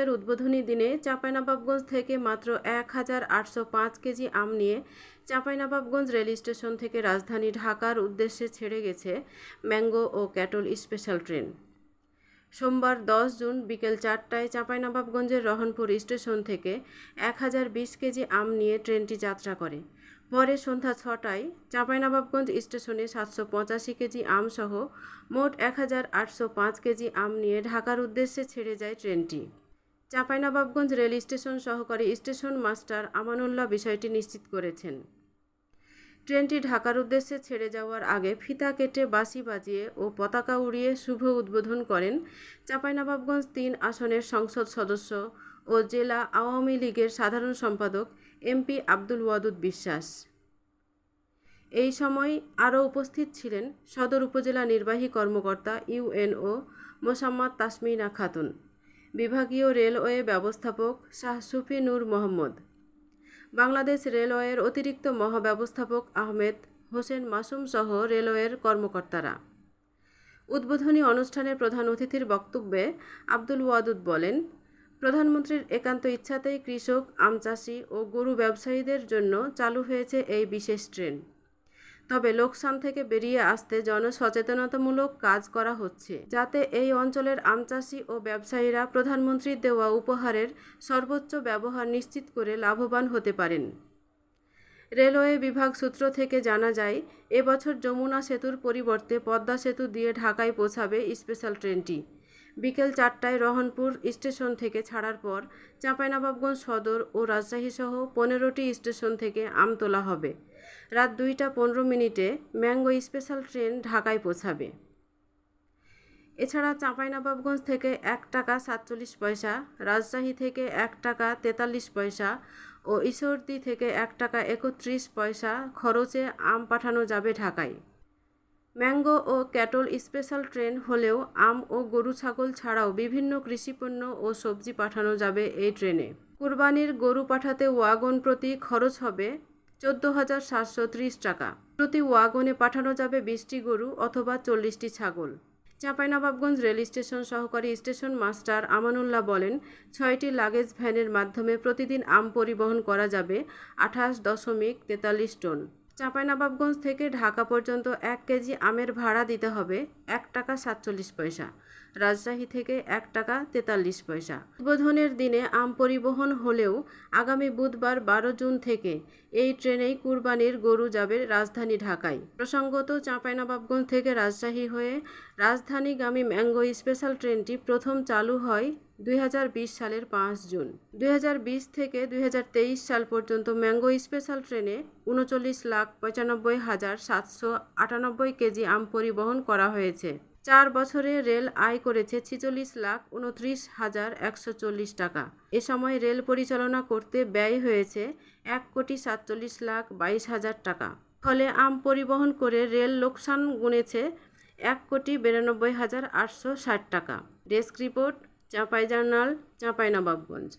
আমের উদ্বোধনী দিনে চাঁপাইনবাবগঞ্জ থেকে মাত্র এক হাজার আটশো পাঁচ কেজি আম নিয়ে চাঁপাইনবাবগঞ্জ রেল স্টেশন থেকে রাজধানী ঢাকার উদ্দেশ্যে ছেড়ে গেছে ম্যাঙ্গো ও ক্যাটল স্পেশাল ট্রেন। সোমবার দশ জুন বিকেল চারটায় চাঁপাইনবাবগঞ্জের রহনপুর স্টেশন থেকে এক হাজার বিশ কেজি আম নিয়ে ট্রেনটি যাত্রা করে। পরে সন্ধ্যা ছটায় চাঁপাইনবাবগঞ্জ স্টেশনে সাতশো পঁচাশি কেজি আমসহ মোট এক হাজার আটশো পাঁচ কেজি আম নিয়ে ঢাকার উদ্দেশ্যে ছেড়ে যায় ট্রেনটি। চাঁপাইনবাবগঞ্জ রেল স্টেশন সহকারী স্টেশন মাস্টার আমানুল্লাহ বিষয়টি নিশ্চিত করেছেন। ট্রেনটি ঢাকার উদ্দেশ্যে ছেড়ে যাওয়ার আগে ফিতা কেটে বাঁশি বাজিয়ে ও পতাকা উড়িয়ে শুভ উদ্বোধন করেন চাঁপাইনবাবগঞ্জ তিন আসনের সংসদ সদস্য ও জেলা আওয়ামী লীগের সাধারণ সম্পাদক এমপি আব্দুল ওয়াদুদ বিশ্বাস। এই সময় আরও উপস্থিত ছিলেন সদর উপজেলা নির্বাহী কর্মকর্তা ইউএনও মোসাম্মদ তাসমিনা খাতুন। বিভাগীয় রেলওয়ে ব্যবস্থাপক শাহ সুফি নূর মোহাম্মদ। বাংলাদেশ রেলওয়ের অতিরিক্ত মহাব্যবস্থাপক আহমেদ হোসেন মাসুম সহ রেলওয়ের কর্মকর্তারা। উদ্বোধনী অনুষ্ঠানের প্রধান অতিথির বক্তব্যে আব্দুল ওয়াদুদ বলেন, প্রধানমন্ত্রীর একান্ত ইচ্ছাতেই কৃষক, আম চাষি ও গরু ব্যবসায়ীদের জন্য চালু হয়েছে এই বিশেষ ট্রেন। তবে লোকসান থেকে বেরিয়ে আসতে জনসচেতনতামূলক কাজ করা হচ্ছে, যাতে এই অঞ্চলের আম চাষি ও ব্যবসায়ীরা প্রধানমন্ত্রীর দেওয়া উপহারের সর্বোচ্চ ব্যবহার নিশ্চিত করে লাভবান হতে পারেন। রেলওয়ে বিভাগ সূত্র থেকে জানা যায়, এবছর যমুনা সেতুর পরিবর্তে পদ্মা সেতু দিয়ে ঢাকায় পৌঁছাবে স্পেশাল ট্রেনটি। বিকেল চারটায় রহনপুর স্টেশন থেকে ছাড়ার পর চাঁপাইনবাবগঞ্জ সদর ও রাজশাহী সহ পনেরোটি স্টেশন থেকে আম তোলা হবে। রাত দুইটা পনেরো মিনিটে ম্যাঙ্গো স্পেশাল ট্রেন ঢাকায় পৌঁছাবে। এছাড়া চাঁপাইনবাবগঞ্জ থেকে এক টাকা সাতচল্লিশ পয়সা, রাজশাহী থেকে এক টাকা তেতাল্লিশ পয়সা ও ঈশ্বরদী থেকে এক টাকা একত্রিশ পয়সা খরচে আম পাঠানো যাবে ঢাকায়। ম্যাঙ্গো ও ক্যাটল স্পেশাল ট্রেন হলেও আম ও গরু ছাগল ছাড়াও বিভিন্ন কৃষিপণ্য ও সবজি পাঠানো যাবে এই ট্রেনে। কুরবানির গরু পাঠাতে ওয়াগন প্রতি খরচ হবে চোদ্দ হাজার সাতশো ত্রিশ টাকা। প্রতি ওয়াগনে পাঠানো যাবে বিশটি গরু অথবা চল্লিশটি ছাগল। চাঁপাইনবাবগঞ্জ রেল স্টেশন সহকারী স্টেশন মাস্টার আমানুল্লাহ বলেন, ছয়টি লাগেজ ভ্যানের মাধ্যমে প্রতিদিন আম পরিবহন করা যাবে আঠাশ দশমিক তেতাল্লিশ টন। চাঁপাইনবাবগঞ্জ থেকে ঢাকা পর্যন্ত এক কেজি আমের ভাড়া দিতে হবে এক টাকা সাতচল্লিশ পয়সা। রাজশাহী থেকে এক টাকা তেতাল্লিশ পয়সা। উদ্বোধনের দিনে আম পরিবহন হলেও আগামী বুধবার বারো জুন থেকে এই ট্রেনেই কুরবানির গরু যাবে রাজধানী ঢাকায়। প্রসঙ্গত চাঁপাইনবাবগঞ্জ থেকে রাজশাহী হয়ে রাজধানীগামী ম্যাঙ্গো স্পেশাল ট্রেনটি প্রথম চালু হয় দুই হাজার বিশ সালের পাঁচ জুন। দুই হাজার বিশ থেকে দুই হাজার তেইশ সাল পর্যন্ত ম্যাঙ্গো স্পেশাল ট্রেনে উনচল্লিশ লাখ পঁচানব্বই হাজার সাতশো আটানব্বই কেজি আম পরিবহন করা হয়েছে। চার বছরে রেল আয় করেছে ছিচল্লিশ লাখ উনত্রিশ হাজার একশো চল্লিশ টাকা। এ সময় রেল পরিচালনা করতে ব্যয় হয়েছে এক কোটি সাতচল্লিশ লাখ বাইশ হাজার টাকা। ফলে আম পরিবহন করে রেল লোকসান গুনেছে এক কোটি বিরানব্বই হাজার আটশো ষাট টাকা। Desk report Chapai journal Chapainawabganj